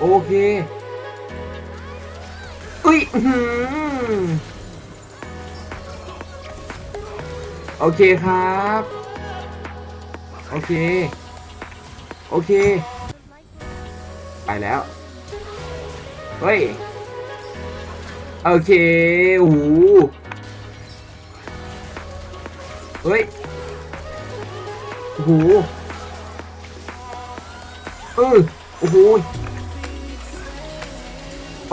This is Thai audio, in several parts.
โอเค อุ้ยโอเคครับ โอเค โอเค ไปแล้ว เฮ้ย โอเคโอ้โหเฮ้ยโอ้โหเออโอ้โห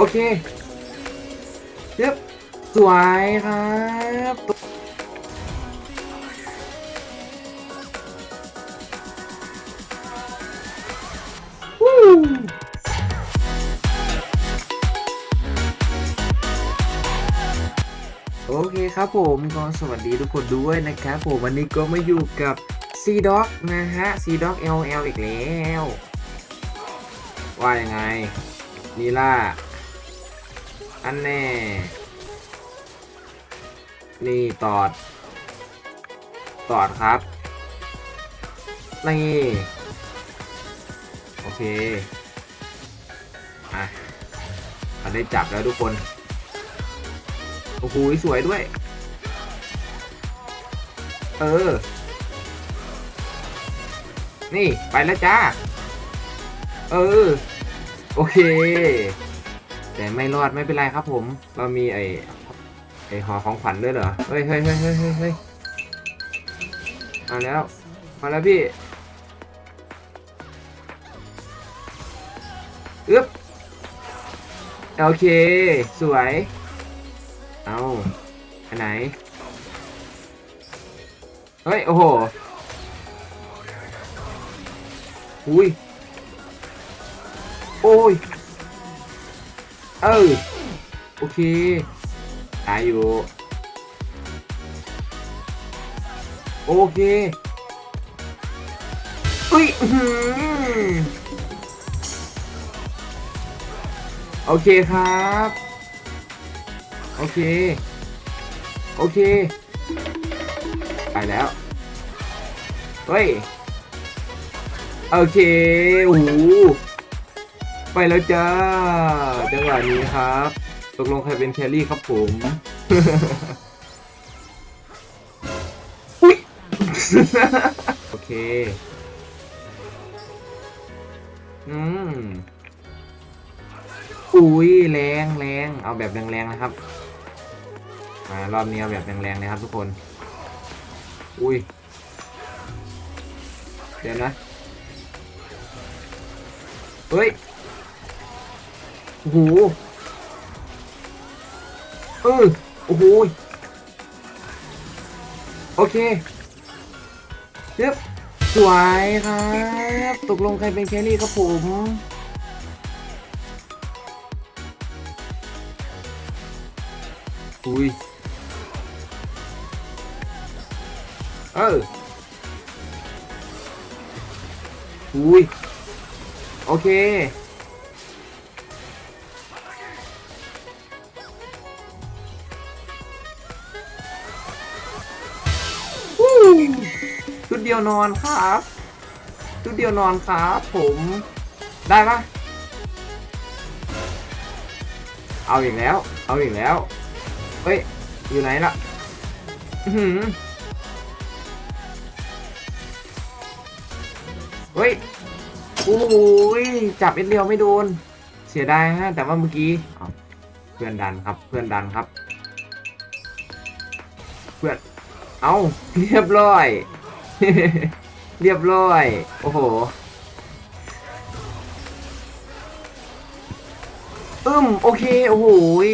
อเคเรียบสวยครับวู้โอเคครับผมก็สวัสดีทุกคนด้วยนะครับผมวันนี้ก็มาอยู่กับ C Dog นะฮะ C Dog LL อีกแล้ว ว่ายังไงนีล่า อันแน่ นี่ตอด ตอดครับ นี่ โอเคอะเราได้จับแล้วทุกคน โอ้โหสวยด้วย เออ นี่ ไปแล้วจ้า เออ โอเค แต่ไม่รอดไม่เป็นไรครับผม เรามีไอ้ไอ้หอของขวัญด้วยเหรอเฮ้ยเฮ้ยเฮ้ยเฮ้ยเฮ้ยเฮ้ยมาแล้ว มาแล้วพี่อึ๊บโอเค สวย เอาอันไหน เฮ้ย โอ้โห อุ้ย โอ้ย เออโอเค ตายอยู่ โอเคอุ้ยโอเคครับ โอเค โอเค ไปแล้ว เฮ้ย โอเค โอ้ ไปแล้วจ้า จังหวะนี้ครับ ตกลงใครเป็นแครี่ครับผม อุ๊ย โอเค อืม อุ้ยแรงแรงเอาแบบแรงๆนะครับมารอบนี้เอาแบบแรงๆนะครับทุกคน อุ้ย เดี๋ยวนะ เฮ้ย โอ้โหเออโอ้โหโอเคเรียบสวยครับ ตกลงใครเป็นแครี่ครับผมอุ้ยเอออุ้ยโอเค ชุดเดียวนอนครับชุดเดียวนอนครับผมได้ปะเอาอีกแล้ว เอาอีกแล้ว เฮ้ย อยู่ไหนล่ะหือเฮ้ยโอ้ยจับเอ็ดเดียวไม่โดน เสียดายฮะ แต่ว่าเมื่อกี้เพื่อนดันครับ เพื่อนดันครับ เพื่อน เอาเรียบร้อย เรียบร้อย โอ้โหอึ้มโอเค โอ้โหย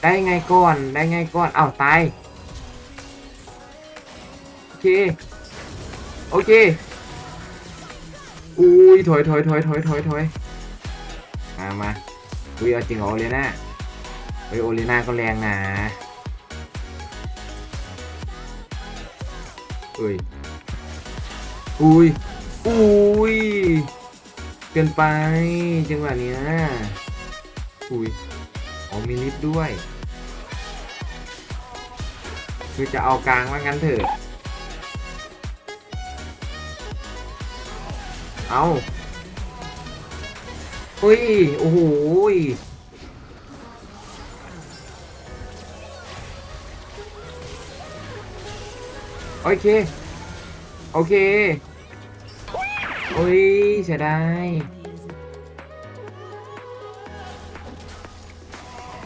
ได้ไงก่อน ได้ไงก่อนเอ้าตาย โอเค โอเค อุ้ยถอยถอยถอยถอยถอยถอยมามาอุ้ยเอาจริงเหรอโอเลน่าเฮ้ยโอเลน่าก็แรงนะ เอ้ยอุ้ยอุ้ยเกินไปจังหวะเนี้ยอุ้ยอ๋อมีลิฟต์ด้วย คือจะเอากลางว่างั้นเถอะ เอาเฮ้ย โอ้โห โอเค โอเค โอ้ยเสียดาย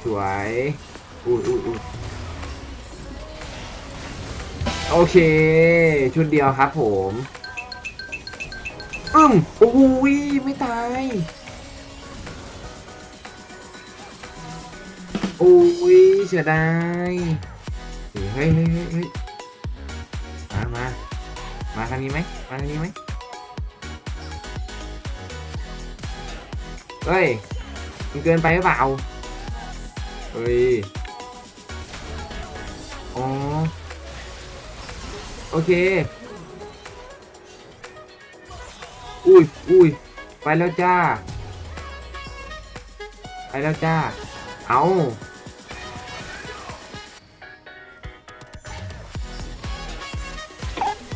สวยอุ้ยอุ้ยอุ้ยโอเค ชุดเดียวครับผมอึ้มโอ้ยไม่ตาย โอ้ยเสียดายเฮ้ยเฮ้ยเฮ้ยเฮ้ย มามามาทางนี้ไหมมาทางนี้ไหมเฮ้ยมันเกินไปหรือเปล่าเฮ้ยอ๋อโอเค อุ้ยอุ้ยไปแล้วจ้า ไปแล้วจ้า เอา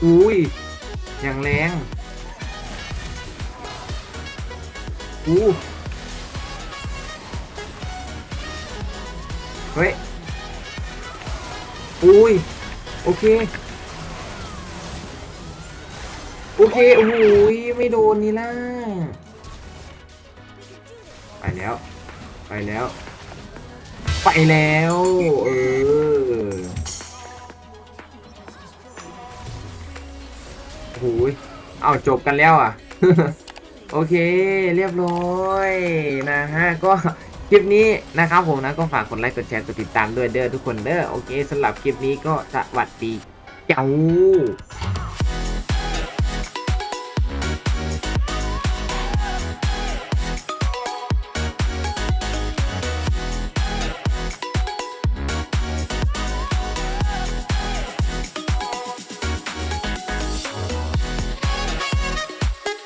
อุ้ย อย่างแรงอู้เฮ้ย อุ้ย โอเค โอเค โอ้โหยไม่โดนนี่ล่ะ ไปแล้ว ไปแล้ว ไปแล้ว เออ หยเอาจบกันแล้วอะ โอเค เรียบร้อยนะฮะก็คลิปนี้นะครับผมนะก็ฝากกดไลค์กดแชร์กดติดตามด้วยเด้อทุกคนเด้อโอเคสำหรับคลิปนี้ก็สวัสดีเจ้า